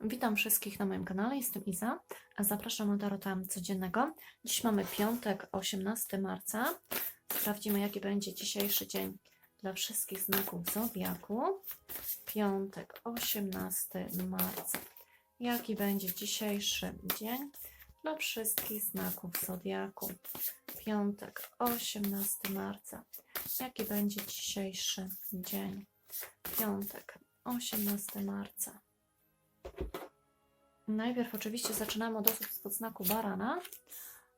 Witam wszystkich na moim kanale, jestem Iza. Zapraszam na tarota codziennego. Dziś mamy piątek, 18 marca. Sprawdzimy, jaki będzie dzisiejszy dzień dla wszystkich znaków zodiaku. Piątek, 18 marca. Jaki będzie dzisiejszy dzień dla wszystkich znaków zodiaku. Piątek, 18 marca. Jaki będzie dzisiejszy dzień? Piątek, 18 marca. Najpierw oczywiście zaczynamy od osób spod znaku barana.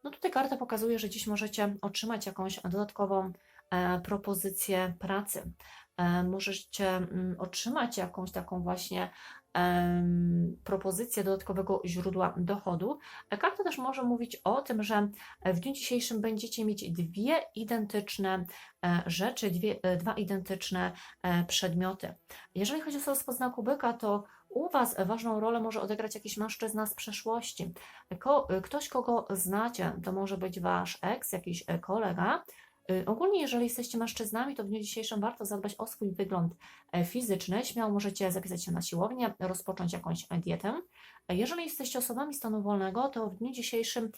No tutaj karta pokazuje, że dziś możecie otrzymać jakąś dodatkową e, propozycję pracy. E, możecie mm, otrzymać jakąś taką właśnie em, propozycję dodatkowego źródła dochodu. E, Karta też może mówić o tym, że w dniu dzisiejszym będziecie mieć dwie identyczne e, rzeczy, dwie, e, dwa identyczne e, przedmioty. Jeżeli chodzi o osobę spod znaku byka, to u Was ważną rolę może odegrać jakiś mężczyzna z przeszłości. Ko ktoś, kogo znacie, to może być Wasz ex, jakiś kolega. Y, Ogólnie, jeżeli jesteście mężczyznami, to w dniu dzisiejszym warto zadbać o swój wygląd e, fizyczny. Śmiało możecie zapisać się na siłownię, rozpocząć jakąś e, dietę. E, Jeżeli jesteście osobami stanu wolnego, to w dniu dzisiejszym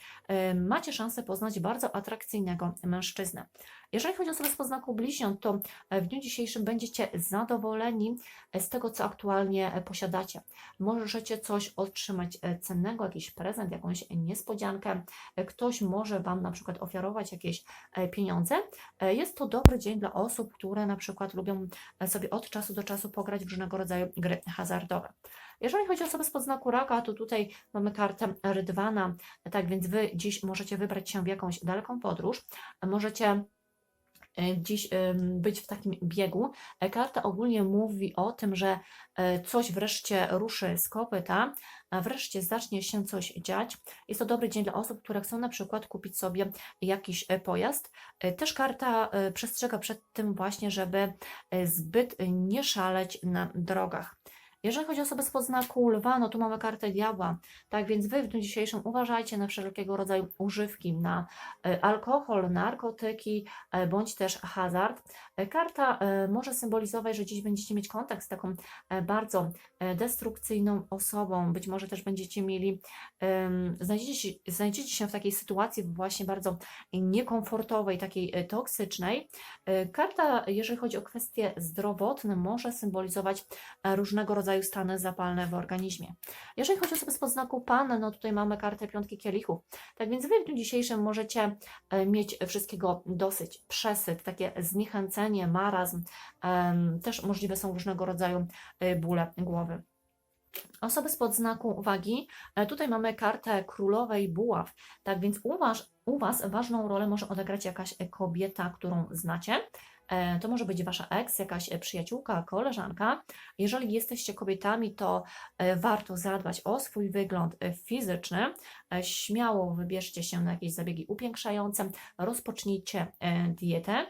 macie szansę poznać bardzo atrakcyjnego mężczyznę. Jeżeli chodzi o osobę z poznaku bliźniąt, to w dniu dzisiejszym będziecie zadowoleni z tego, co aktualnie posiadacie. Możecie coś otrzymać cennego, jakiś prezent, jakąś niespodziankę. Ktoś może Wam na przykład ofiarować jakieś pieniądze. E, Jest to dobry dzień dla osób, które na przykład lubią e, sobie od czasu do czasu pograć w różnego rodzaju gry hazardowe. Jeżeli chodzi o osoby z podznaku raka, to tutaj mamy kartę Rydwana, tak więc Wy dziś możecie wybrać się w jakąś daleką podróż. Możecie e, dziś em, być w takim biegu. E, Karta ogólnie mówi o tym, że e, coś wreszcie ruszy z kopyta, wreszcie zacznie się coś dziać. Jest to dobry dzień dla osób, które chcą na przykład kupić sobie jakiś e, pojazd. E, Też karta e, przestrzega przed tym właśnie, żeby e, zbyt nie szaleć na drogach. Jeżeli chodzi o osoby z podznaku lwa, no tu mamy kartę diabła. Tak więc wy w dniu dzisiejszym uważajcie na wszelkiego rodzaju używki, na e, alkohol, narkotyki e, bądź też hazard. E, Karta może symbolizować, że dziś będziecie mieć kontakt z taką bardzo destrukcyjną osobą. Być może też będziecie mieli, znajdziecie się, znajdziecie się w takiej sytuacji właśnie bardzo niekomfortowej, takiej toksycznej. Karta, jeżeli chodzi o kwestie zdrowotne, może symbolizować różnego rodzaju stany zapalne w organizmie. Jeżeli chodzi o osoby z podznaku Pan, no tutaj mamy kartę piątki kielichów. Tak więc Wy w dniu dzisiejszym możecie e, mieć wszystkiego dosyć, przesyt, takie zniechęcenie, marazm. Też możliwe są różnego rodzaju e, bóle głowy. Osoby z podznaku wagi, e, tutaj mamy kartę królowej buław, tak więc u was, u was ważną rolę może odegrać jakaś kobieta, którą znacie. E, To może być wasza ex, jakaś e, przyjaciółka, koleżanka. Jeżeli jesteście kobietami, to e, warto zadbać o swój wygląd fizyczny. Śmiało wybierzcie się na jakieś zabiegi upiększające, rozpocznijcie dietę.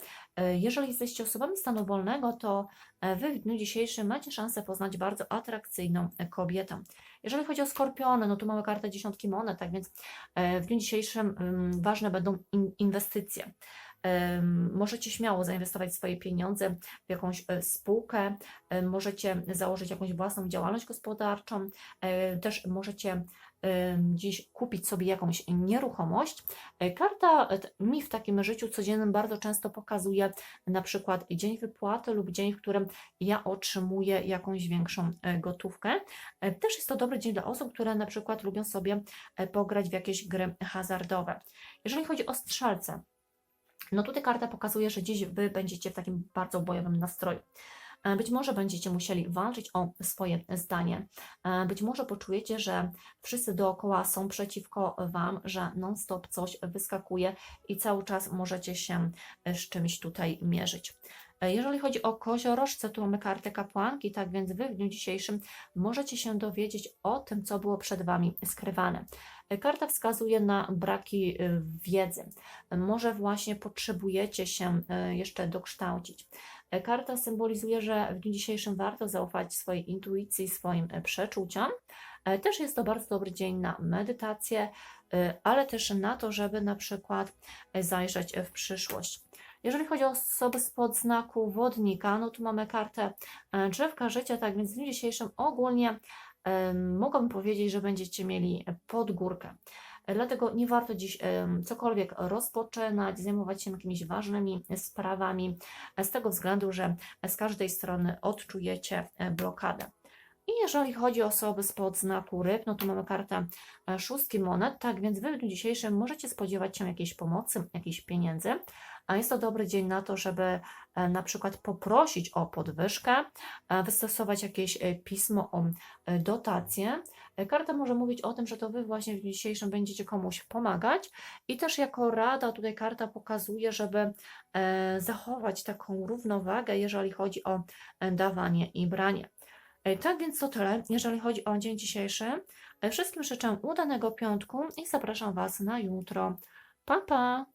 Jeżeli jesteście osobami stanu wolnego, to wy w dniu dzisiejszym macie szansę poznać bardzo atrakcyjną kobietę. Jeżeli chodzi o skorpiony, no tu mamy kartę dziesiątki monet, tak więc w dniu dzisiejszym ym, ważne będą in, inwestycje. Możecie śmiało zainwestować swoje pieniądze w jakąś e, spółkę, możecie założyć jakąś własną działalność gospodarczą, e, też możecie dziś kupić sobie jakąś nieruchomość. E, Karta mi w takim życiu codziennym bardzo często pokazuje na przykład dzień wypłaty lub dzień, w którym ja otrzymuję jakąś większą gotówkę. Też jest to dobry dzień dla osób, które na przykład lubią sobie pograć w jakieś gry hazardowe. Jeżeli chodzi o strzelce, no tutaj karta pokazuje, że dziś Wy będziecie w takim bardzo bojowym nastroju. E, Być może będziecie musieli walczyć o swoje zdanie. E, Być może poczujecie, że wszyscy dookoła są przeciwko Wam, że non-stop coś wyskakuje i cały czas możecie się e, z czymś tutaj mierzyć. E, Jeżeli chodzi o koziorożce, tu mamy kartę kapłanki, tak więc Wy w dniu dzisiejszym możecie się dowiedzieć o tym, co było przed Wami skrywane. E, Karta wskazuje na braki e, wiedzy. Może właśnie potrzebujecie się jeszcze dokształcić. Karta symbolizuje, że w dniu dzisiejszym warto zaufać swojej intuicji, swoim przeczuciom. Też jest to bardzo dobry dzień na medytację, ale też na to, żeby na przykład zajrzeć w przyszłość. Jeżeli chodzi o osoby spod znaku wodnika, no tu mamy kartę e, drzewka życia, tak więc w dniu dzisiejszym ogólnie mogłabym powiedzieć, że będziecie mieli pod górkę. E, Dlatego nie warto dziś cokolwiek rozpoczynać, zajmować się jakimiś ważnymi sprawami, e, z tego względu, że z każdej strony odczujecie e, blokadę. I jeżeli chodzi o osoby spod znaku ryb, no to mamy kartę e, szóstki monet, tak więc Wy w dniu dzisiejszym możecie spodziewać się jakiejś pomocy, jakichś pieniędzy, a jest to dobry dzień na to, żeby e, na przykład poprosić o podwyżkę, e, wystosować jakieś pismo o dotację. Karta może mówić o tym, że to Wy właśnie w dniu dzisiejszym będziecie komuś pomagać i też jako rada tutaj karta pokazuje, żeby zachować taką równowagę, jeżeli chodzi o dawanie i branie. E, Tak więc to tyle, jeżeli chodzi o dzień dzisiejszy. E, Wszystkim życzę udanego piątku i zapraszam Was na jutro. Pa, pa!